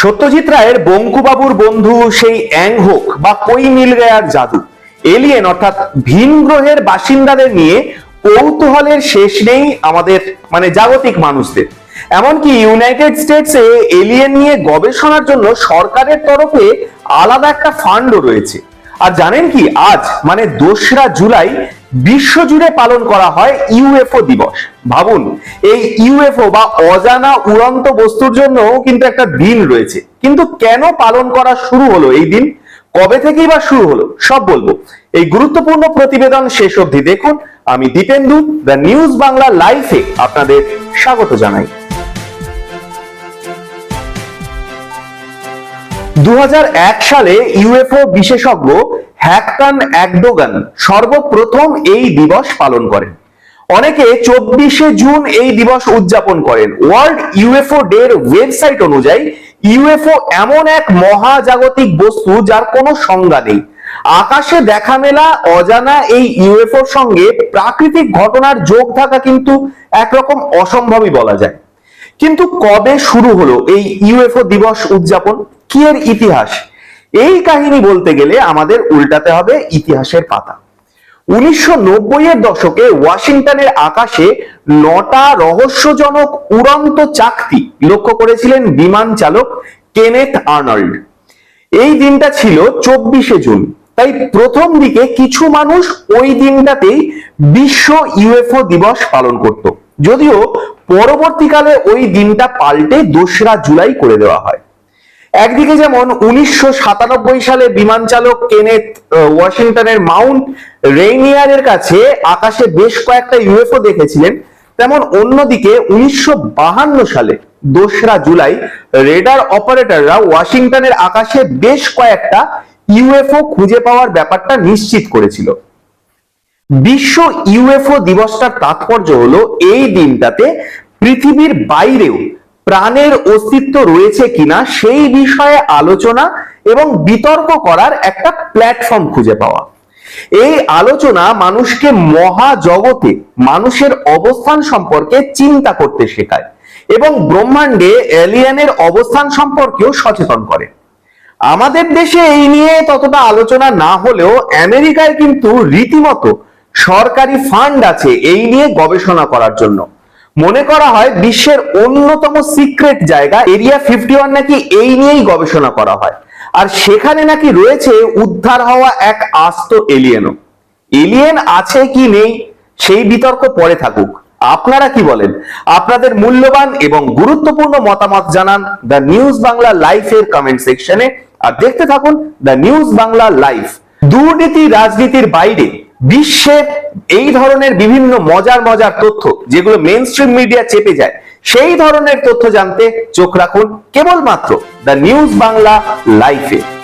সত্যজিৎ রায়ের বঙ্কুবাবুর বন্ধু সেই অ্যাং হোক বা কই মিল গায়ার জাদু? এলিয়েন অর্থাৎ ভিন গ্রহের বাসিন্দাদের নিয়ে কৌতূহলের শেষ নেই আমাদের মানে জাগতিক মানুষদের। এমনকি ইউনাইটেড স্টেটসে এলিয়েন নিয়ে গবেষণার জন্য সরকারের তরফে আলাদা একটা ফান্ডও রয়েছে। আর জানেন কি, আজ মানে দোসরা জুলাই বিশ্বজুড়ে পালন করা হয় ইউএফও দিবস। ভাবুন, এই ইউএফও বা অজানা উড়ন্ত বস্তুর জন্য কিন্তু একটা দিন রয়েছে। কিন্তু কেন পালন করা শুরু হলো এই দিন? কবে থেকেই বা শুরু হলো? সব বলব। এই গুরুত্বপূর্ণ প্রতিবেদন শেষ অবধি দেখুন। আমি দীপেন্দু, দ্য নিউজ বাংলা লাইফে আপনাদের স্বাগত জানাই। দু হাজার এক সালে ইউএফও বিশেষজ্ঞ হ্যাকটান একডোগান সর্বপ্রথম এই দিবস পালন করেন। অনেকে চব্বিশে জুন এই দিবস উদযাপন করেন। ওয়ার্ল্ড ইউএফও ডে এর ওয়েবসাইট অনুযায়ী, ইউএফও এমন এক মহাজাগতিক বস্তু যার কোনো সংজ্ঞা নেই। আকাশে দেখা মেলা অজানা এই ইউএফওর সঙ্গে প্রাকৃতিক ঘটনার যোগ থাকা কিন্তু একরকম অসম্ভবই বলা যায়। কিন্তু কবে শুরু হলো এই ইউএফও দিবস উদযাপন? কি এর ইতিহাস। এই কাহিনী বলতে গেলে আমাদের উল্টাতে হবে ইতিহাসের পাতা। উনিশশো নব্বই এর দশকে ওয়াশিংটনের আকাশে নটা রহস্যজনক উড়ন্ত চাকতি লক্ষ্য করেছিলেন বিমান চালক কেনেথ আর্নল্ড। এই দিনটা ছিল চব্বিশে জুন, তাই প্রথম দিকে কিছু মানুষ ওই দিনটাতেই বিশ্ব ইউএফও দিবস পালন করত। যদিও পরবর্তীকালে ওই দিনটা পাল্টে দোসরা জুলাই করে দেওয়া হয়। একদিকে যেমন উনিশশো সাতানব্বই সালে বিমান চালক কেনেথ ওয়াশিংটনের মাউন্ট রেইনিয়ারের কাছে আকাশে বেশ কয়েকটা ইউএফও দেখেছিলেন, তেমন অন্যদিকে উনিশশো সালে দোসরা জুলাই রেডার অপারেটররা ওয়াশিংটনের আকাশে বেশ কয়েকটা ইউএফও খুঁজে পাওয়ার ব্যাপারটা নিশ্চিত করেছিল। বিশ্ব ইউএফও দিবসটার তাৎপর্য হলো এই দিনটাতে পৃথিবীর বাইরেও প্রাণের অস্তিত্ব রয়েছে কিনা সেই বিষয়ে আলোচনা এবং বিতর্ক করার একটা প্ল্যাটফর্ম খুঁজে পাওয়া। এই আলোচনা মানুষকে মহাজগতে, মানুষের অবস্থান সম্পর্কে চিন্তা করতে শেখায় এবং ব্রহ্মাণ্ডে এলিয়েনের অবস্থান সম্পর্কেও সচেতন করে। আমাদের দেশে এই নিয়ে ততটা আলোচনা না হলেও আমেরিকায় কিন্তু রীতিমতো সরকারি ফান্ড আছে এই নিয়ে গবেষণা করার জন্য। মনে করা হয় বিশ্বের অন্যতম সিক্রেট জায়গা এরিয়া ফিফটি ওয়ান নাকি এই নিয়েই গবেষণা করা হয়। আর সেখানে নাকি রয়েছে উদ্ধার হওয়া এক আস্ত এলিয়েনও এলিয়েন আছে কি নেই, সেই বিতর্ক পরে থাকুক। আপনারা কি বলেন? আপনাদের মূল্যবান এবং গুরুত্বপূর্ণ মতামত জানান দ্য নিউজ বাংলা লাইফ এর কমেন্ট সেকশনে আর দেখতে থাকুন দ্য নিউজ বাংলা লাইফ দুর্নীতি, রাজনীতির বাইরে বিশ্বের এই ধরনের বিভিন্ন মজার মজার তথ্য যেগুলো মেন স্ট্রিম মিডিয়া চেপে যায়, সেই ধরনের তথ্য জানতে চোখ রাখুন কেবলমাত্র দ্য নিউজ বাংলা লাইফে